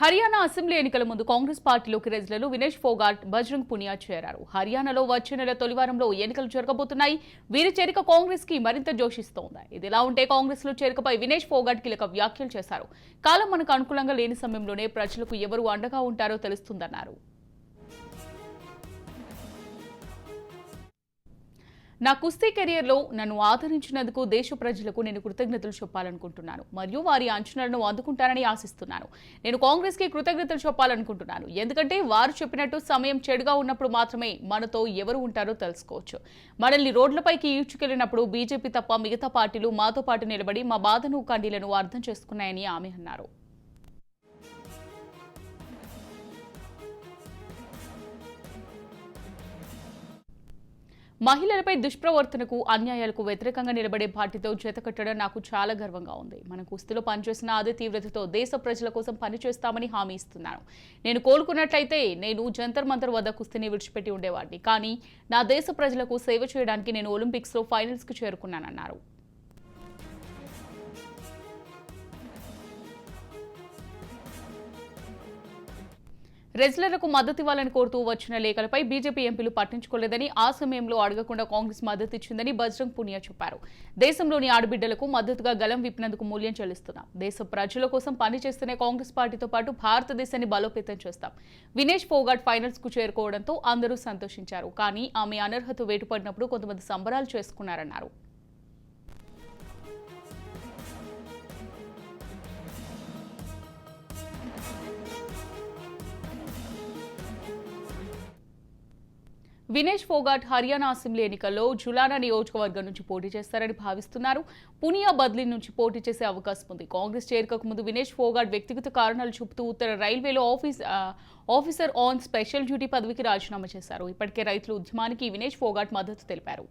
Haryana assembly ఎన్నికల ముందు కాంగ్రెస్ పార్టీలోకి రెజ్లలు వినేష్ ఫోగాట్ బజరంగ్ పునియా చేరారు. హర్యానాలో వచ్చే నెల తొలివారంలో ఎన్నికలు జరగబోతున్నాయి. వీరి చేరిక కాంగ్రెస్కి మరింత జోషిస్తోంది. ఇదిలా ఉంటే కాంగ్రెస్లో చేరికపై వినేష్ ఫోగాట్ కీలక వ్యాఖ్యలు చేశారు. కాలం మనకు అనుకూలంగా లేని సమయంలోనే ప్రజలకు ఎవరు అండగా ఉంటారో తెలుస్తుందన్నారు. నా కుస్తీ కెరియర్లో నన్ను ఆదరించినందుకు దేశ ప్రజలకు నేను కృతజ్ఞతలు చెప్పాలనుకుంటున్నాను. మరియు వారి అంచనాలను అందుకుంటానని ఆశిస్తున్నాను. నేను కాంగ్రెస్కి కృతజ్ఞతలు చెప్పాలనుకుంటున్నాను. ఎందుకంటే వారు చెప్పినట్టు సమయం చెడుగా ఉన్నప్పుడు మాత్రమే మనతో ఎవరు ఉంటారో తెలుసుకోవచ్చు. మనల్ని రోడ్లపైకి ఈడ్చుకెళ్ళినప్పుడు బీజేపీ తప్ప మిగతా పార్టీలు మాతో పాటు నిలబడి మా బాధను కండీలను అర్థం చేసుకున్నాయని ఆమె అన్నారు. మహిళలపై దుష్ప్రవర్తనకు అన్యాయాలకు వ్యతిరేకంగా నిలబడే పార్టీతో జతకట్టడం నాకు చాలా గర్వంగా ఉంది. మన కుస్తీలో పనిచేసిన అదే తీవ్రతతో దేశ ప్రజల కోసం పనిచేస్తామని హామీ ఇస్తున్నాను నేను కోలుకున్నట్లయితే నేను జంతర్ మంతర్ వద్ద కుస్తీని విడిచిపెట్టి ఉండేవాడిని. కానీ నా దేశ ప్రజలకు సేవ చేయడానికి నేను ఒలింపిక్స్లో ఫైనల్స్కు చేరుకున్నానన్నారు. రెజ్లర్లకు మద్దతు ఇవ్వాలని కోరుతూ వచ్చిన లేఖలపై బీజేపీ ఎంపీలు పట్టించుకోలేదని ఆ సమయంలో అడగకుండా కాంగ్రెస్ మద్దతు ఇచ్చిందని బజరంగ్ పునియా చెప్పారు. దేశంలోని ఆడబిడ్డలకు మద్దతుగా గలం విప్పినందుకు మూల్యం చెల్లిస్తున్నాం. దేశ ప్రజల కోసం పనిచేస్తూనే కాంగ్రెస్ పార్టీతో పాటు భారతదేశాన్ని బలోపేతం చేస్తాం. వినేష్ ఫోగాట్ ఫైనల్స్కు చేరుకోవడంతో అందరూ సంతోషించారు. కానీ ఆమె అనర్హత వేటుపడినప్పుడు కొంతమంది సంబరాలు చేసుకున్నారన్నారు. వినేష్ ఫోగాట్ హర్యానా అసెంబ్లీ ఎన్నికల్లో జులానా నియోజకవర్గం నుంచి పోటీ చేస్తారని భావిస్తున్నారు. పునియా బద్లీ నుంచి పోటీ చేసే అవకాశం ఉంది. కాంగ్రెస్ చేరికకు ముందు వినేష్ ఫోగాట్ వ్యక్తిగత కారణాలు చూపుతూ ఉత్తర రైల్వేలో office officer on special duty పదవికి రాజీనామా చేశారు. ఇప్పటికే రైతుల ఉద్యమానికి వినేష్ ఫోగాట్ మద్దతు తెలిపారు.